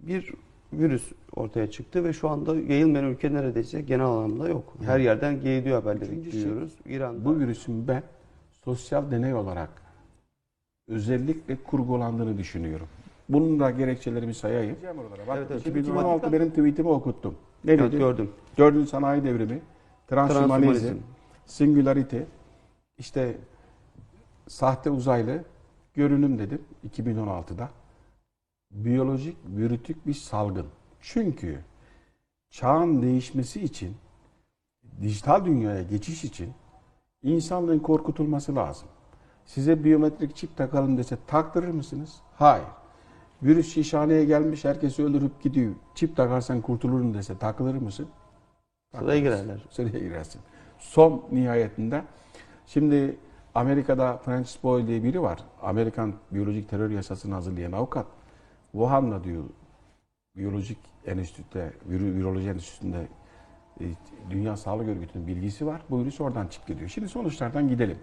bir virüs ortaya çıktı ve şu anda yayılmayan ülke neredeyse genel anlamda yok. Her yerden yayılıyor haberleri Üçüncüsü, duyuyoruz. İran'da. Bu virüsün ben sosyal deney olarak özellikle kurgulandığını düşünüyorum. Bunun da gerekçelerimi sayayım. Bak, Evet, evet. 2016 benim tweetimi okuttum. Ne Evet, dedi? gördüm. Dördüncü sanayi devrimi, Transhumanizm. singularity, işte sahte uzaylı görünüm dedim 2016'da. Biyolojik, virütük bir salgın. Çünkü çağın değişmesi için, dijital dünyaya geçiş için insanlığın korkutulması lazım. Size biyometrik çip takalım dese taktırır mısınız? Hayır. Virüs şişhaneye gelmiş, herkesi öldürüp gidiyor. Çip takarsan kurtulurum dese takılır mısın? Sıraya girerler. Sıraya girersin. Son nihayetinde şimdi Amerika'da Francis Boyle diye biri var. Amerikan biyolojik terör yasasını hazırlayan avukat. Wuhan'da diyor biyolojik enstitüde, viro- viroloji enstitüsünde e, Dünya Sağlık Örgütü'nün bilgisi var. Bu virüs oradan çıktı diyor. Şimdi sonuçlardan gidelim.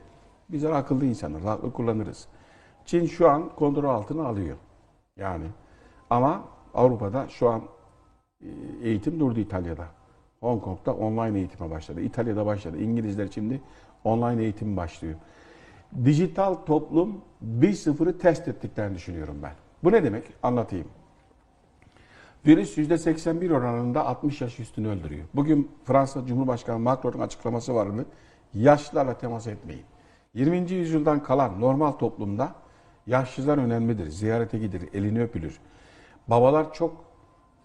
Bizler akıllı insanlar, aklı kullanırız. Çin şu an kontrol altına alıyor. Yani ama Avrupa'da şu an e, eğitim durdu İtalya'da. Hong Kong'da online eğitime başladı. İtalya'da başladı. İngilizler şimdi online eğitim başlıyor. Dijital toplum 1.0'ı test ettiklerini düşünüyorum ben. Bu ne demek? Anlatayım. Virüs %81 oranında 60 yaş üstünü öldürüyor. Bugün Fransa Cumhurbaşkanı Macron'un açıklaması vardı. Yaşlılarla temas etmeyin. 20. yüzyıldan kalan normal toplumda yaşlılar önemlidir. Ziyarete gidilir, elini öpülür. Babalar çok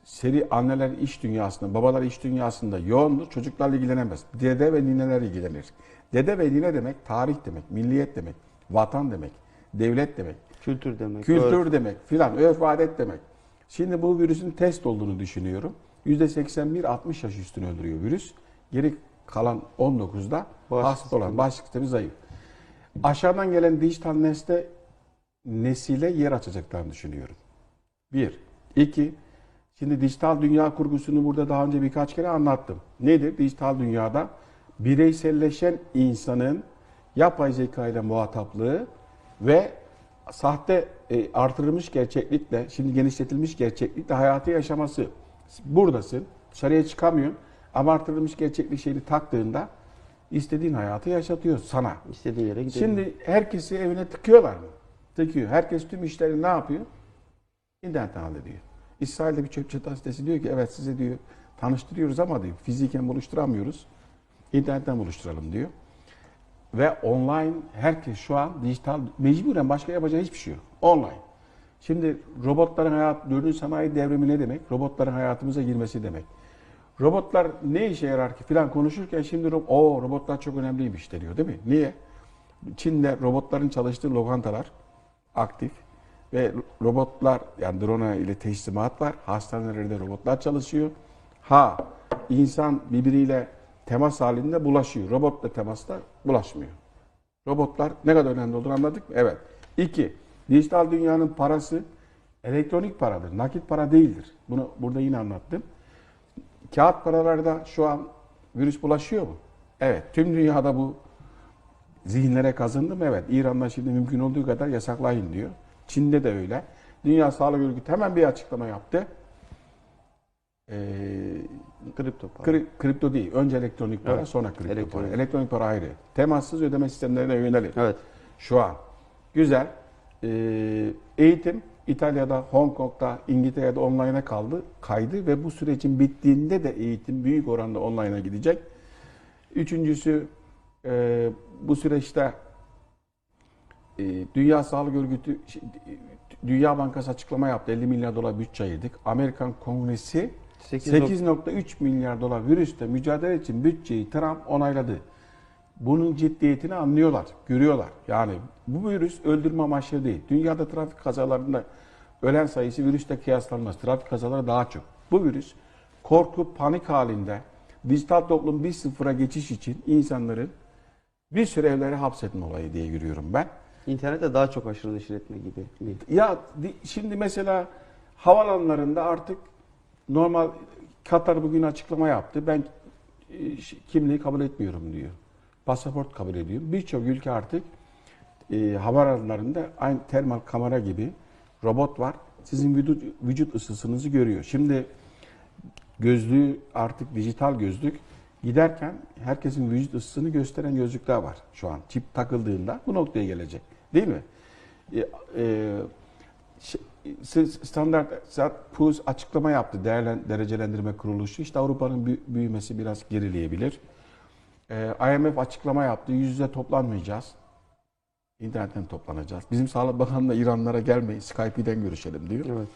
seri anneler iş dünyasında, babalar iş dünyasında yoğundur. Çocuklarla ilgilenemez. Dede ve nineler ilgilenir. Dede ve nine demek tarih demek, milliyet demek, vatan demek, devlet demek, Kültür demek. kültür örf. demek filan, örf adet demek. Şimdi bu virüsün test olduğunu düşünüyorum. %81 60 yaş üstünü öldürüyor virüs. Geri kalan 19'da Bağışıklık hasta olan bağışıklık sistemi zayıf. Aşağıdan gelen dijital nesle nesile yer açacaklarını düşünüyorum. Bir. İki. Şimdi dijital dünya kurgusunu burada daha önce birkaç kere anlattım. Nedir? Dijital dünyada bireyselleşen insanın yapay zeka ile muhataplığı ve sahte e, artırılmış gerçeklikle, şimdi genişletilmiş gerçeklikle hayatı yaşaması. Buradasın, dışarıya çıkamıyorsun ama artırılmış gerçeklik şeyini taktığında istediğin hayatı yaşatıyor sana. İstediği yere gidelim. Şimdi herkesi evine tıkıyorlar mı? Tıkıyor. Herkes tüm işlerini ne yapıyor? İnternetten hallediyor. İsrail'de bir çöp çatan sitesi diyor ki evet size diyor tanıştırıyoruz ama diyor fiziken buluşturamıyoruz. İnternetten buluşturalım diyor. Ve online herkes şu an dijital mecburen başka yapacağı hiçbir şey yok. Online. Şimdi robotların hayat, dördüncü sanayi devrimi ne demek? Robotların hayatımıza girmesi demek. Robotlar ne işe yarar ki filan konuşurken şimdi o robotlar çok önemliymiş deniyor değil mi? Niye? Çin'de robotların çalıştığı lokantalar aktif ve robotlar yani drone ile teslimat var. Hastanelerde robotlar çalışıyor. Ha insan birbiriyle temas halinde bulaşıyor. Robotla temasta bulaşmıyor. Robotlar ne kadar önemli olduğunu anladık mı? Evet. İki, dijital dünyanın parası elektronik paradır. Nakit para değildir. Bunu burada yine anlattım. Kağıt paralarda şu an virüs bulaşıyor mu? Evet. Tüm dünyada bu zihinlere kazındı mı? Evet. İran'da şimdi mümkün olduğu kadar yasaklayın diyor. Çin'de de öyle. Dünya Sağlık Örgütü hemen bir açıklama yaptı. Ee, kripto para. Kri- kripto değil. Önce elektronik para, Evet. sonra kripto Elektronik. para. Elektronik para ayrı. Temassız ödeme sistemlerine yönelik. Evet. Şu an. Güzel. Ee, eğitim İtalya'da, Hong Kong'da, İngiltere'de online'a kaldı, kaydı ve bu sürecin bittiğinde de eğitim büyük oranda online'a gidecek. Üçüncüsü e, bu süreçte e, Dünya Sağlık Örgütü, şey, Dünya Bankası açıklama yaptı. 50 milyar dolar bütçe ayırdık. Amerikan Kongresi 8 8.3 milyar dolar virüsle mücadele için bütçeyi Trump onayladı. Bunun ciddiyetini anlıyorlar, görüyorlar. Yani bu virüs öldürme amaçlı değil. Dünyada trafik kazalarında ölen sayısı virüsle kıyaslanmaz. Trafik kazaları daha çok. Bu virüs korku, panik halinde dijital toplum 1.0'a geçiş için insanların bir süre evlere hapsetme olayı diye görüyorum ben. İnternette daha çok aşırı neşir etme gibi. Ya di- şimdi mesela havalanlarında artık normal Katar bugün açıklama yaptı. Ben e, kimliği kabul etmiyorum diyor. Pasaport kabul ediyorum. Birçok ülke artık e, havaalanlarında aynı termal kamera gibi robot var. sizin vücut, vücut ısısınızı görüyor. Şimdi gözlüğü artık dijital gözlük giderken herkesin vücut ısısını gösteren gözlükler var şu an. Çip takıldığında bu noktaya gelecek. Değil mi? E, e, standart Poor's açıklama yaptı değerlen, derecelendirme kuruluşu. İşte Avrupa'nın büyü- büyümesi biraz gerileyebilir. E, IMF açıklama yaptı. Yüz yüze toplanmayacağız. İnternetten toplanacağız. Bizim Sağlık Bakanı da İranlara gelmeyin Skype'den görüşelim diyor. Evet.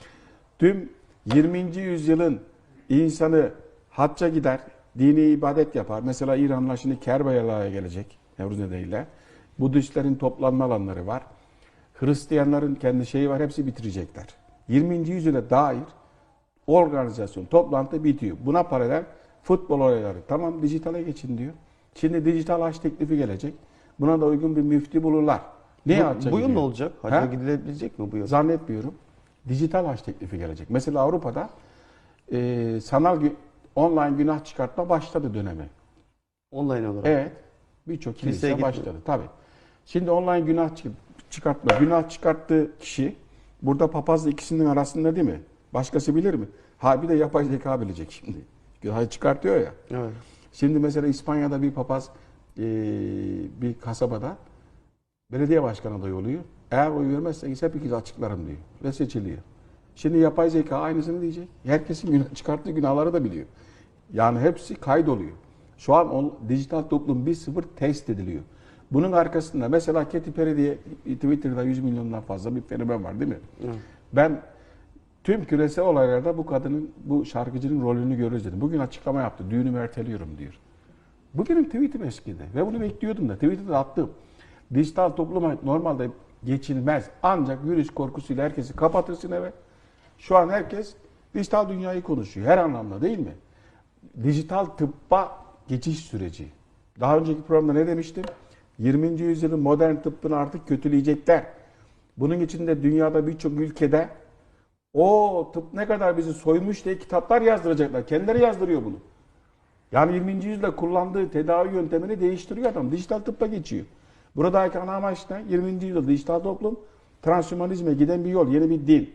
Tüm 20. yüzyılın insanı hacca gider, dini ibadet yapar. Mesela İranlılar şimdi Kerbela'ya gelecek Nevruz nedeniyle. Budistlerin toplanma alanları var. Hristiyanların kendi şeyi var, hepsi bitirecekler. 20. yüzyıla dair organizasyon, toplantı bitiyor. Buna paralel futbol olayları. Tamam dijitale geçin diyor. Şimdi dijital haç teklifi gelecek. Buna da uygun bir müfti bulurlar. Ne bu, hacca bu yıl ne olacak? Hacca Ha? gidilebilecek mi bu yıl? Zannetmiyorum. Dijital haç teklifi gelecek. Mesela Avrupa'da e, sanal online günah çıkartma başladı dönemi. Online olarak. Evet. Birçok kilise başladı. Tabii. Şimdi online günah çı- çıkartma. Günah çıkarttığı kişi burada papazla ikisinin arasında değil mi? Başkası bilir mi? Ha bir de yapay zeka bilecek şimdi. Günahı çıkartıyor ya. Evet. Şimdi mesela İspanya'da bir papaz e, bir kasabada belediye başkanı adayı oluyor. Eğer oy vermezseniz hepiniz açıklarım diyor. Ve seçiliyor. Şimdi yapay zeka aynısını diyecek. Herkesin günah, çıkarttığı günahları da biliyor. Yani hepsi kaydoluyor. Şu an on, dijital toplum 1.0 test ediliyor. Bunun arkasında mesela Katy Perry diye Twitter'da 100 milyondan fazla bir fenomen var değil mi? Evet. Ben tüm küresel olaylarda bu kadının, bu şarkıcının rolünü görürüz dedim. Bugün açıklama yaptı. Düğünümü erteliyorum diyor. Bu benim tweetim eskidi. Ve bunu bekliyordum da. Tweet'i de attım. Dijital topluma normalde geçilmez. Ancak virüs korkusuyla herkesi kapatırsın eve. Şu an herkes dijital dünyayı konuşuyor. Her anlamda değil mi? Dijital tıbba geçiş süreci. Daha önceki programda ne demiştim? 20. yüzyılın modern tıbbını artık kötüleyecekler. Bunun için de dünyada birçok ülkede o tıp ne kadar bizi soymuş diye kitaplar yazdıracaklar. Kendileri yazdırıyor bunu. Yani 20. yüzyılda kullandığı tedavi yöntemini değiştiriyor adam. Dijital tıbba geçiyor. Buradaki ana amaç ne? 20. yüzyılda dijital toplum, transhümanizme giden bir yol, yeni bir din.